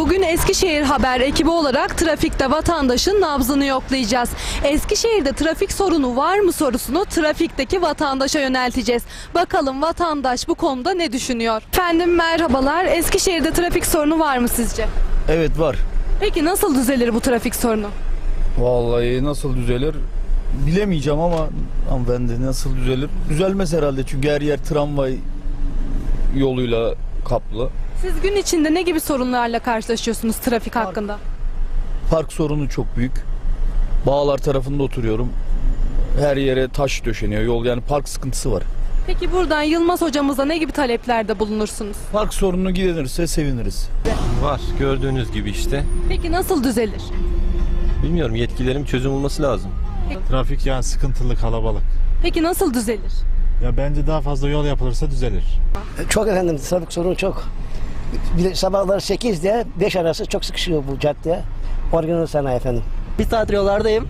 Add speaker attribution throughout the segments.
Speaker 1: Bugün Eskişehir Haber ekibi olarak trafikte vatandaşın nabzını yoklayacağız. Eskişehir'de trafik sorunu var mı sorusunu trafikteki vatandaşa yönelteceğiz. Bakalım vatandaş bu konuda ne düşünüyor? Efendim merhabalar. Eskişehir'de trafik sorunu var mı sizce?
Speaker 2: Evet var.
Speaker 1: Peki nasıl düzelir bu trafik sorunu?
Speaker 2: Vallahi nasıl düzelir bilemeyeceğim ama hanımefendi nasıl düzelir? Düzelmez herhalde çünkü her yer tramvay yoluyla kaplı.
Speaker 1: Siz gün içinde ne gibi sorunlarla karşılaşıyorsunuz trafik hakkında?
Speaker 2: Park sorunu çok büyük. Bağlar tarafında oturuyorum. Her yere taş döşeniyor yol yani park sıkıntısı var.
Speaker 1: Peki buradan Yılmaz hocamıza ne gibi taleplerde bulunursunuz?
Speaker 2: Park sorunu giderilirse seviniriz.
Speaker 3: Var gördüğünüz gibi işte.
Speaker 1: Peki nasıl düzelir?
Speaker 3: Bilmiyorum yetkililerin çözüm bulması lazım.
Speaker 4: Trafik yani sıkıntılı kalabalık.
Speaker 1: Peki nasıl düzelir?
Speaker 4: Ya bence daha fazla yol yapılırsa düzelir.
Speaker 5: Çok efendim trafik sorunu çok. Bir de sabahları 8 ile 5 arası çok sıkışıyor bu cadde. Organol sanayi efendim.
Speaker 6: Bir saattir yollardayım.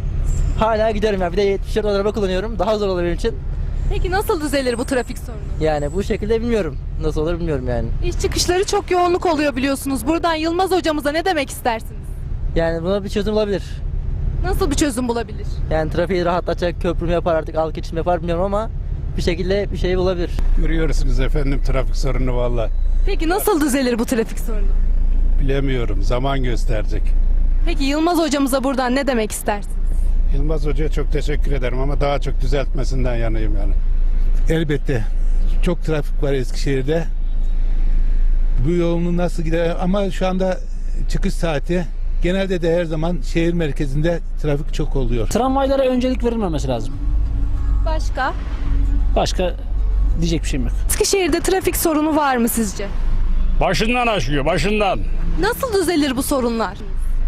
Speaker 6: Hala gidiyorum ya. Bir de 74 araba kullanıyorum. Daha zor olur benim için.
Speaker 1: Peki nasıl düzelir bu trafik sorunu?
Speaker 6: Yani bu şekilde bilmiyorum. Nasıl olur bilmiyorum yani.
Speaker 1: İş çıkışları çok yoğunluk oluyor biliyorsunuz. Buradan Yılmaz hocamıza ne demek istersiniz?
Speaker 6: Yani buna bir çözüm olabilir.
Speaker 1: Nasıl bir çözüm bulabilir?
Speaker 6: Yani trafiği rahatlatacak köprü mü yapar artık halk için mi yapar bilmiyorum ama bir şekilde bir şey bulabilir.
Speaker 7: Görüyorsunuz efendim trafik sorunu valla.
Speaker 1: Peki nasıl düzelir bu trafik sorunu?
Speaker 7: Bilemiyorum zaman gösterecek.
Speaker 1: Peki Yılmaz hocamıza buradan ne demek istersiniz?
Speaker 7: Yılmaz Hoca'ya çok teşekkür ederim ama daha çok düzeltmesinden yanayım yani.
Speaker 8: Elbette. Çok trafik var Eskişehir'de. Bu yoğunluğu nasıl gider ama şu anda çıkış saati genelde de her zaman şehir merkezinde trafik çok oluyor.
Speaker 9: Tramvaylara öncelik verilmemesi lazım.
Speaker 1: Başka?
Speaker 9: Başka diyecek bir şeyim yok.
Speaker 1: Eskişehir'de trafik sorunu var mı sizce?
Speaker 10: Başından aşıyor, başından.
Speaker 1: Nasıl düzelir bu sorunlar?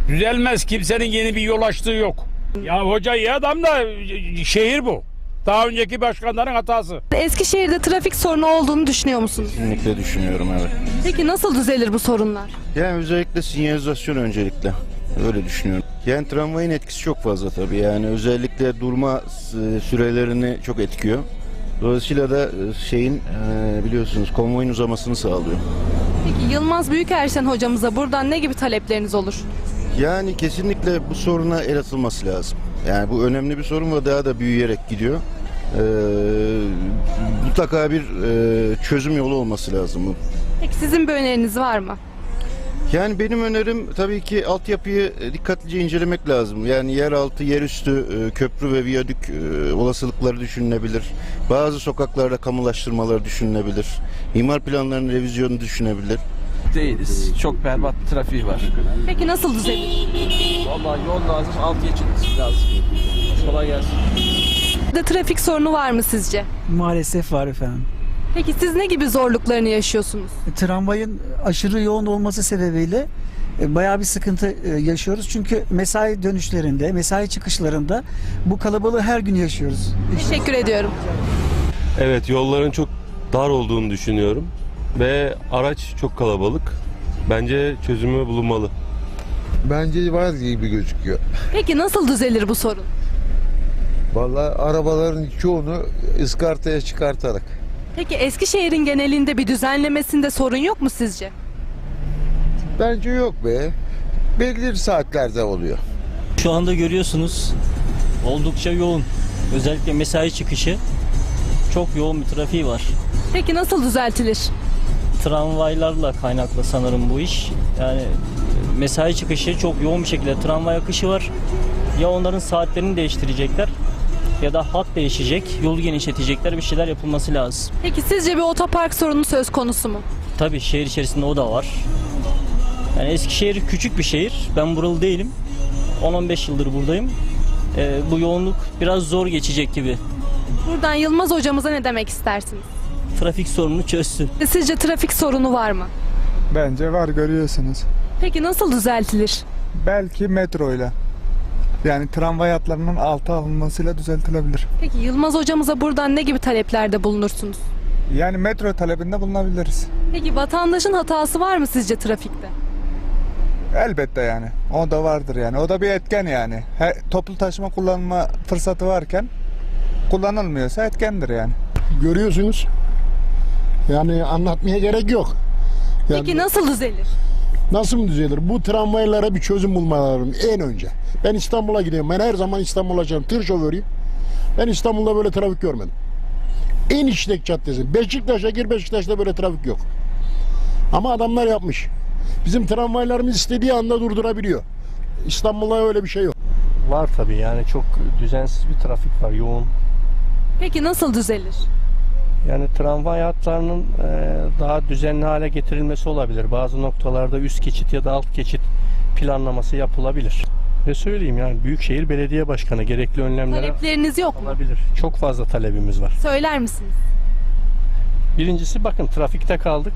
Speaker 10: Düzelmez, kimsenin yeni bir yol açtığı yok. Ya hoca iyi adam da şehir bu. Daha önceki başkanların hatası.
Speaker 1: Eskişehir'de trafik sorunu olduğunu düşünüyor musunuz?
Speaker 11: Kesinlikle düşünüyorum evet.
Speaker 1: Peki nasıl düzelir bu sorunlar?
Speaker 11: Yani özellikle sinyalizasyon öncelikle. Öyle düşünüyorum. Yani tramvayın etkisi çok fazla tabii. Yani özellikle durma sürelerini çok etkiyor. Dolayısıyla da e, şeyin e, biliyorsunuz konvoyun uzamasını sağlıyor.
Speaker 1: Peki Yılmaz Büyükerşen hocamıza buradan ne gibi talepleriniz olur?
Speaker 11: Yani kesinlikle bu soruna el atılması lazım. Yani bu önemli bir sorun ve daha da büyüyerek gidiyor. Ee, mutlaka bir e, çözüm yolu olması lazım. bunun.
Speaker 1: Peki sizin bir öneriniz var mı?
Speaker 11: Yani benim önerim tabii ki altyapıyı e, dikkatlice incelemek lazım. Yani yeraltı, yerüstü, e, köprü ve viyadük e, olasılıkları düşünülebilir. Bazı sokaklarda kamulaştırmalar düşünülebilir. İmar planlarının revizyonu düşünebilir.
Speaker 6: Değiliz. Çok berbat trafiği var.
Speaker 1: Peki nasıl düzelir?
Speaker 6: Vallahi yol lazım. Alt geçit lazım. Kolay gelsin.
Speaker 1: De trafik sorunu var mı sizce?
Speaker 9: Maalesef var efendim.
Speaker 1: Peki siz ne gibi zorluklarını yaşıyorsunuz?
Speaker 9: Tramvayın aşırı yoğun olması sebebiyle e, bayağı bir sıkıntı e, yaşıyoruz. Çünkü mesai dönüşlerinde, mesai çıkışlarında bu kalabalığı her gün yaşıyoruz.
Speaker 1: Teşekkür ediyorum.
Speaker 3: Evet yolların çok dar olduğunu düşünüyorum. Ve araç çok kalabalık. Bence çözümü bulunmalı.
Speaker 8: Bence var gibi gözüküyor.
Speaker 1: Peki nasıl düzelir bu sorun?
Speaker 8: Vallahi arabaların çoğunu ıskartaya çıkartarak.
Speaker 1: Peki Eskişehir'in genelinde bir düzenlemesinde sorun yok mu sizce?
Speaker 8: Bence yok be. Belirli saatlerde oluyor.
Speaker 6: Şu anda görüyorsunuz oldukça yoğun. Özellikle mesai çıkışı çok yoğun bir trafiği var.
Speaker 1: Peki nasıl düzeltilir?
Speaker 6: Tramvaylarla kaynaklı sanırım bu iş. Yani mesai çıkışı çok yoğun bir şekilde tramvay akışı var. Ya onların saatlerini değiştirecekler ya da hat değişecek, yolu genişletecekler bir şeyler yapılması lazım.
Speaker 1: Peki sizce bir otopark sorunu söz konusu mu?
Speaker 6: Tabii şehir içerisinde o da var. Yani Eskişehir küçük bir şehir. Ben buralı değilim. 10-15 yıldır buradayım. Ee, bu yoğunluk biraz zor geçecek gibi.
Speaker 1: Buradan Yılmaz hocamıza ne demek istersiniz?
Speaker 6: Trafik sorununu çözsün.
Speaker 1: Sizce trafik sorunu var mı?
Speaker 8: Bence var görüyorsunuz.
Speaker 1: Peki nasıl düzeltilir?
Speaker 8: Belki metroyla. Yani tramvay hatlarının altı alınmasıyla düzeltilebilir.
Speaker 1: Peki Yılmaz hocamıza buradan ne gibi taleplerde bulunursunuz?
Speaker 8: Yani metro talebinde bulunabiliriz.
Speaker 1: Peki vatandaşın hatası var mı sizce trafikte?
Speaker 8: Elbette yani. O da vardır yani. O da bir etken yani. He, toplu taşıma kullanma fırsatı varken kullanılmıyorsa etkendir yani.
Speaker 4: Görüyorsunuz. Yani anlatmaya gerek yok.
Speaker 1: Peki nasıl düzelir?
Speaker 7: Nasıl mı düzelir? Bu tramvaylara bir çözüm bulmaları en önce. Ben İstanbul'a gidiyorum. Ben her zaman İstanbul'a çalışıyorum. Tır şoförüyüm. Ben İstanbul'da böyle trafik görmedim. En işlek caddesi. Beşiktaş'a gir Beşiktaş'ta böyle trafik yok. Ama adamlar yapmış. Bizim tramvaylarımız istediği anda durdurabiliyor. İstanbul'da öyle bir şey yok.
Speaker 12: Var tabii yani çok düzensiz bir trafik var yoğun.
Speaker 1: Peki nasıl düzelir?
Speaker 12: Yani tramvay hatlarının e, daha düzenli hale getirilmesi olabilir. Bazı noktalarda üst geçit ya da alt geçit planlaması yapılabilir. Ne söyleyeyim yani Büyükşehir Belediye Başkanı gerekli önlemlere
Speaker 1: Talepleriniz yok mu?
Speaker 12: alabilir. Çok fazla talebimiz var.
Speaker 1: Söyler misiniz?
Speaker 12: Birincisi bakın trafikte kaldık.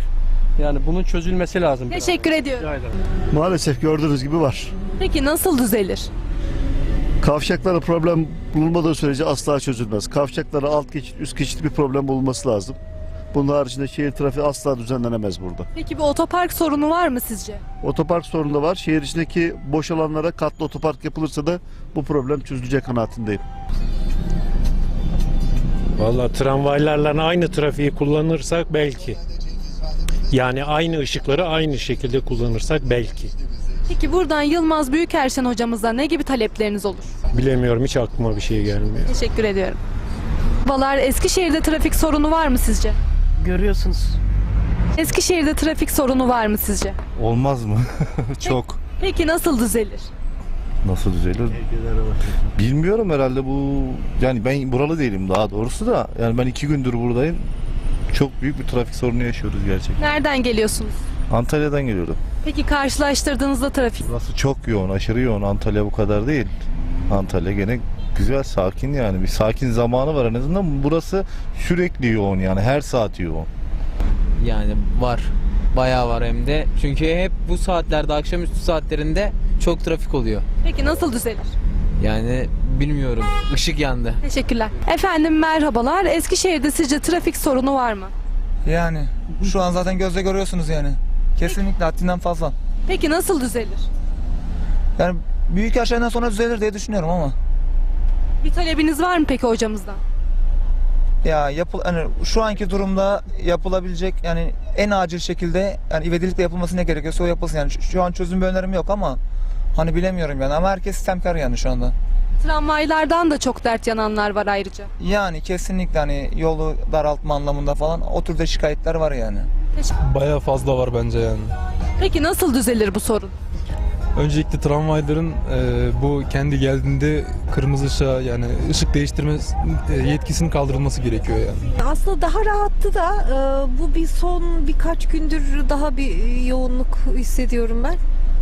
Speaker 12: Yani bunun çözülmesi lazım.
Speaker 1: Teşekkür ediyorum.
Speaker 12: Rica ederim.
Speaker 13: Maalesef gördüğünüz gibi var.
Speaker 1: Peki nasıl düzelir?
Speaker 13: Kavşaklara problem bulunmadığı sürece asla çözülmez. Kavşaklara alt geçit, üst geçit bir problem bulunması lazım. Bunun haricinde şehir trafiği asla düzenlenemez burada.
Speaker 1: Peki bir otopark sorunu var mı sizce?
Speaker 13: Otopark sorunu da var. Şehir içindeki boş alanlara katlı otopark yapılırsa da bu problem çözülecek kanaatindeyim.
Speaker 5: Valla tramvaylarla aynı trafiği kullanırsak belki. Yani aynı ışıkları aynı şekilde kullanırsak belki.
Speaker 1: Peki buradan Yılmaz Büyükerşen hocamıza ne gibi talepleriniz olur?
Speaker 5: Bilemiyorum hiç aklıma bir şey gelmiyor.
Speaker 1: Teşekkür ediyorum. Balar Eskişehir'de trafik sorunu var mı sizce?
Speaker 12: Görüyorsunuz.
Speaker 1: Eskişehir'de trafik sorunu var mı sizce?
Speaker 14: Olmaz mı? Çok.
Speaker 1: Peki nasıl düzelir?
Speaker 14: Nasıl düzelir? Bilmiyorum herhalde bu yani ben buralı değilim daha doğrusu da yani ben iki gündür buradayım. Çok büyük bir trafik sorunu yaşıyoruz gerçekten.
Speaker 1: Nereden geliyorsunuz?
Speaker 14: Antalya'dan geliyorum.
Speaker 1: Peki karşılaştırdığınızda trafik
Speaker 14: Burası çok yoğun, aşırı yoğun. Antalya bu kadar değil. Antalya gene güzel, sakin yani. Bir sakin zamanı var en azından. Burası sürekli yoğun yani. Her saat yoğun.
Speaker 15: Yani var. Bayağı var hem de. Çünkü hep bu saatlerde akşamüstü saatlerinde çok trafik oluyor.
Speaker 1: Peki nasıl düzelir?
Speaker 15: Yani bilmiyorum. Işık yandı.
Speaker 1: Teşekkürler. Efendim merhabalar. Eskişehir'de sizce trafik sorunu var mı?
Speaker 16: Yani şu an zaten gözle görüyorsunuz yani. Kesinlikle haddinden fazla.
Speaker 1: Peki nasıl düzelir?
Speaker 16: Yani büyük şeyden sonra düzelir diye düşünüyorum ama.
Speaker 1: Bir talebiniz var mı peki hocamızdan?
Speaker 16: Ya yapıl hani şu anki durumda yapılabilecek yani en acil şekilde yani ivedilikle yapılması ne gerekiyorsa o yapılsın yani. Şu, şu an çözüm bir önerim yok ama hani bilemiyorum yani ama herkes sistemkar yani şu anda.
Speaker 1: Tramvaylardan da çok dert yananlar var ayrıca.
Speaker 16: Yani kesinlikle hani yolu daraltma anlamında falan o türde şikayetler var yani.
Speaker 3: Baya fazla var bence yani.
Speaker 1: Peki nasıl düzelir bu sorun?
Speaker 3: Öncelikle tramvayların e, bu kendi geldiğinde kırmızı ışığa yani ışık değiştirme e, yetkisinin kaldırılması gerekiyor yani.
Speaker 17: Aslında daha rahattı da e, bu bir son birkaç gündür daha bir yoğunluk hissediyorum ben.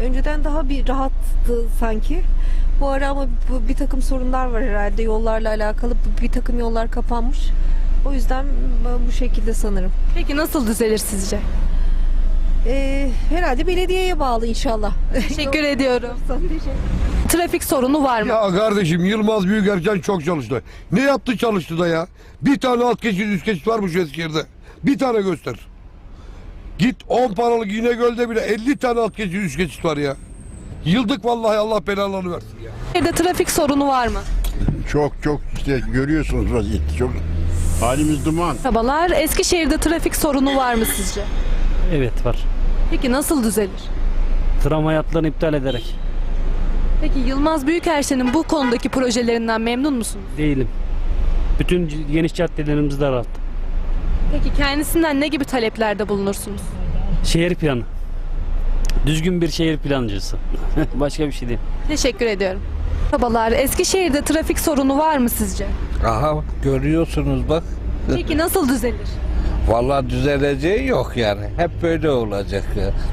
Speaker 17: Önceden daha bir rahattı sanki. Bu ara ama bir takım sorunlar var herhalde yollarla alakalı. Bir takım yollar kapanmış. O yüzden bu şekilde sanırım.
Speaker 1: Peki nasıl düzelir sizce?
Speaker 17: E, herhalde belediyeye bağlı inşallah.
Speaker 1: Teşekkür ediyorum. Trafik sorunu var mı?
Speaker 7: Ya kardeşim Yılmaz Büyükerken çok çalıştı. Ne yaptı çalıştı da ya? Bir tane alt geçit üst geçit varmış Eskişehir'de. Bir tane göster. Git 10 paralık İnegöl'de bile 50 tane alt geçit üst geçit var ya. Yıldık vallahi Allah belalarını versin ya.
Speaker 1: Eskişehir'de trafik sorunu var mı?
Speaker 7: Çok çok işte görüyorsunuz vaziyeti çok. Halimiz duman.
Speaker 1: Merhabalar. Eskişehir'de trafik sorunu var mı sizce?
Speaker 12: Evet var.
Speaker 1: Peki nasıl düzelir?
Speaker 12: Tramvay hatlarını iptal ederek.
Speaker 1: Peki Yılmaz Büyükerşen'in bu konudaki projelerinden memnun musunuz?
Speaker 12: Değilim. Bütün geniş caddelerimizi daralttı.
Speaker 1: Peki kendisinden ne gibi taleplerde bulunursunuz?
Speaker 12: Şehir planı. Düzgün bir şehir plancısı. Başka bir şey değil.
Speaker 1: Teşekkür ediyorum. Merhabalar. Eskişehir'de trafik sorunu var mı sizce?
Speaker 5: Aha görüyorsunuz bak.
Speaker 1: Peki nasıl düzelir?
Speaker 5: Vallahi düzeleceği yok yani. Hep böyle olacak.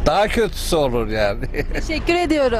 Speaker 5: Daha kötüsü olur yani.
Speaker 1: Teşekkür ediyorum.